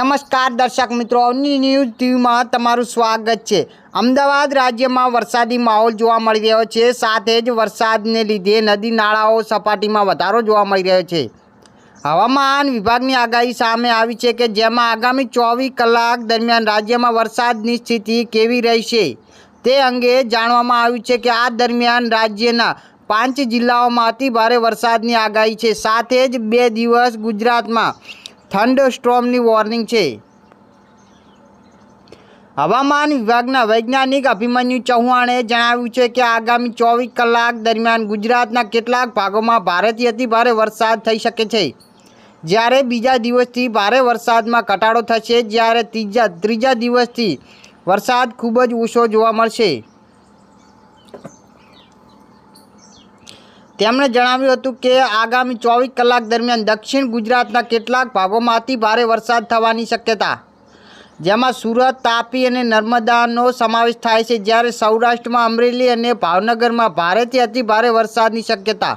નમસ્કાર દર્શક મિત્રો, અવની ન્યૂઝ ટીવીમાં તમારું સ્વાગત છે. અમદાવાદ રાજ્યમાં વરસાદી માહોલ જોવા મળી રહ્યો છે. સાથે જ વરસાદને લીધે નદી નાળાઓ સપાટીમાં વધારો જોવા મળી રહ્યો છે. હવામાન વિભાગની આગાહી સામે આવી છે કે જેમાં આગામી ચોવીસ કલાક દરમિયાન રાજ્યમાં વરસાદની સ્થિતિ કેવી રહેશે તે અંગે જાણવામાં આવ્યું છે કે આ દરમિયાન રાજ્યના પાંચ જિલ્લાઓમાં અતિ ભારે વરસાદની આગાહી છે. સાથે જ બે દિવસ ગુજરાતમાં થંડ સ્ટ્રોમની વોર્નિંગ છે. હવામાન વિભાગના વૈજ્ઞાનિક અભિમન્યુ ચૌહાણે જણાવ્યું છે કે આગામી ચોવીસ કલાક દરમિયાન ગુજરાતના કેટલાક ભાગોમાં ભારેથી અતિ ભારે વરસાદ થઈ શકે છે. જ્યારે બીજા દિવસથી ભારે વરસાદમાં ઘટાડો થશે, જ્યારે ત્રીજા ત્રીજા દિવસથી વરસાદ ખૂબ જ ઓછો જોવા મળશે. તેમણે જણાવ્યું હતું કે આગામી ચોવીસ કલાક દરમિયાન દક્ષિણ ગુજરાતના કેટલાક ભાગોમાં અતિ ભારે વરસાદ થવાની શક્યતા. જેમાં સુરત, તાપી અને નર્મદાનો સમાવેશ થાય છે. જ્યારે સૌરાષ્ટ્રમાં અમરેલી અને ભાવનગરમાં ભારેથી અતિ ભારે વરસાદની શક્યતા.